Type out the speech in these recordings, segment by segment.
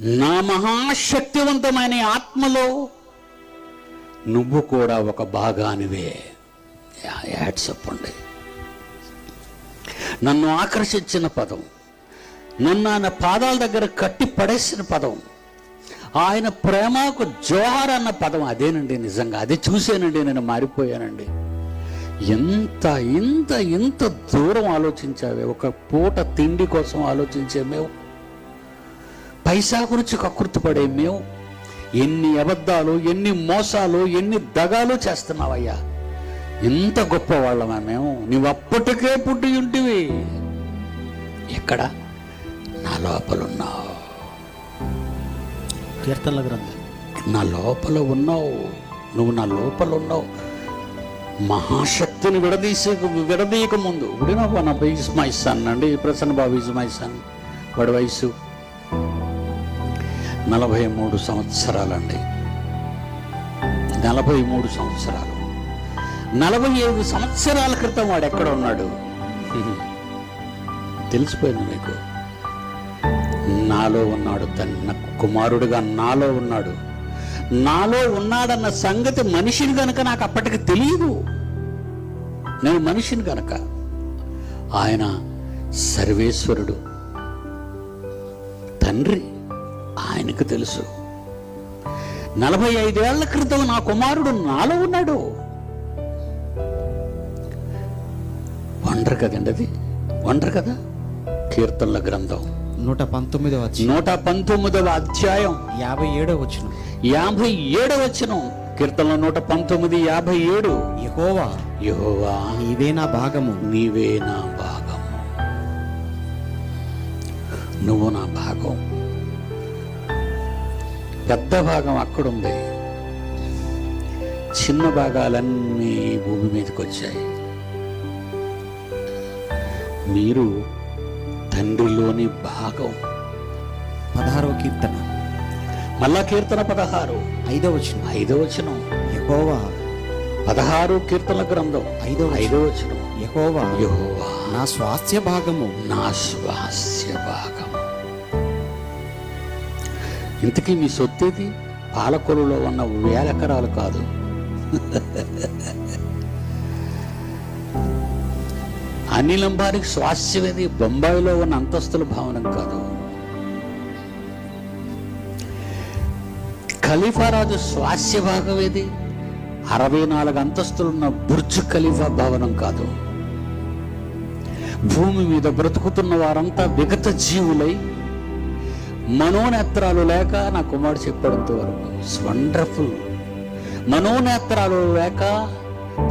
నా మహాశక్తివంతమైన ఆత్మలో నువ్వు కూడా ఒక భాగానివే. యాడ్ చెప్పండి. నన్ను ఆకర్షించిన పదం నన్ను ఆయన పాదాల దగ్గర కట్టి పడేసిన పదం ఆయన ప్రేమకు జోహార్ అన్న పదం అదేనండి నిజంగా. అది చూసానండి నేను మారిపోయానండి. ఎంత ఇంత ఇంత దూరం ఆలోచించావే? ఒక పూట తిండి కోసం ఆలోచించే మేము పైసా గురించి కకృతిపడే మేము ఎన్ని అబద్ధాలు ఎన్ని మోసాలు ఎన్ని దగాలు చేస్తున్నావయ్యా ఎంత గొప్పవాళ్ళమా మేము నువ్వు అప్పటికే పుట్టి ఉంటివి ఎక్కడ నా లోపలున్నావు కీర్తనల గ్రంథం నా లోపల ఉన్నావు నువ్వు నా లోపల ఉన్నావు మహాశక్తిని విడదీసే విడదీయక ముందు ఇప్పుడు వన్ ఈజ్ మై సన్ అండి Prasanna Babu is my son వాడి వయసు నలభై మూడు సంవత్సరాలండి. నలభై మూడు సంవత్సరాలు. నలభై ఐదు సంవత్సరాల క్రితం వాడు ఎక్కడ ఉన్నాడు తెలిసిపోయింది మీకు. నాలో ఉన్నాడు తన కుమారుడుగా నాలో ఉన్నాడు. నాలో ఉన్నాడన్న సంగతి మనిషిని కనుక నాకు అప్పటికి తెలియదు. నేను మనిషిని కనుక ఆయన సర్వేశ్వరుడు. తండ్రి. ఆయనకు తెలుసు. నలభై ఐదేళ్ళ క్రితం నా కుమారుడు నాలో ఉన్నాడు. వండర్ కదండి అది? వండర్ కదా? కీర్తనల గ్రంథం. నూట పంతొమ్మిదవ అధ్యాయం. నూట పంతొమ్మిదవ అధ్యాయం. యాభై ఏడవ వచ్చిన యాభై ఏడవ వచనం. కీర్తనల నూట పంతొమ్మిది యాభై ఏడు. యహోవా యెహోవా నీవే నా భాగము. నీవే నా భాగం నువ్వు నా భాగం. పెద్ద భాగం అక్కడుంది. చిన్న భాగాలన్నీ భూమి మీదకి వచ్చాయి మీరు తండ్రిలోని భాగం పదహారవ కీర్తన. మళ్ళా కీర్తన పదహారు. ఐదవ వచ్చిన ఐదో వచనం. యహోవా. పదహారు కీర్తన గ్రంథం. ఐదవ ఐదో వచనం. యహోవా. యెహోవా. నా స్వాస్థ్య భాగము. నా స్వాస్య భాగం. ఇంతకీ మీ సొత్తేది? పాలకొలులో ఉన్న వేల ఎకరాలు కాదు. అనిలంబారికి స్వాస్యమేది బొంబాయిలో ఉన్న అంతస్తుల భవనం కాదు. ఖలీఫారాజు స్వాస్య భాగం ఏది అరవై నాలుగు అంతస్తులున్న బుర్జ్ ఖలీఫా భవనం కాదు. భూమి మీద బ్రతుకుతున్న వారంతా విగత జీవులై మనోనేత్రాలు లేక నా కుమారుడు చెప్పడంత వరకు వండర్ఫుల్ మనోనేత్రాలు లేక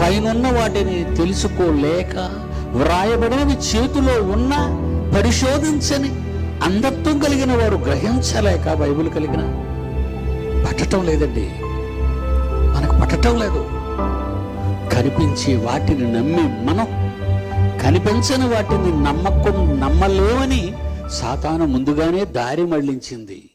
పైనున్న వాటిని తెలుసుకోలేక వ్రాయబడినవి చేతిలో ఉన్న పరిశోధించని అంధత్వం కలిగిన వారు గ్రహించలేక బైబిల్ కలిగిన. పట్టటం లేదండి. మనకు పట్టటం లేదు. కనిపించే వాటిని నమ్మి మనం కనిపించని వాటిని నమ్మకం నమ్మలేమని సాతాను ముందుగానే దారి మళ్ళించింది.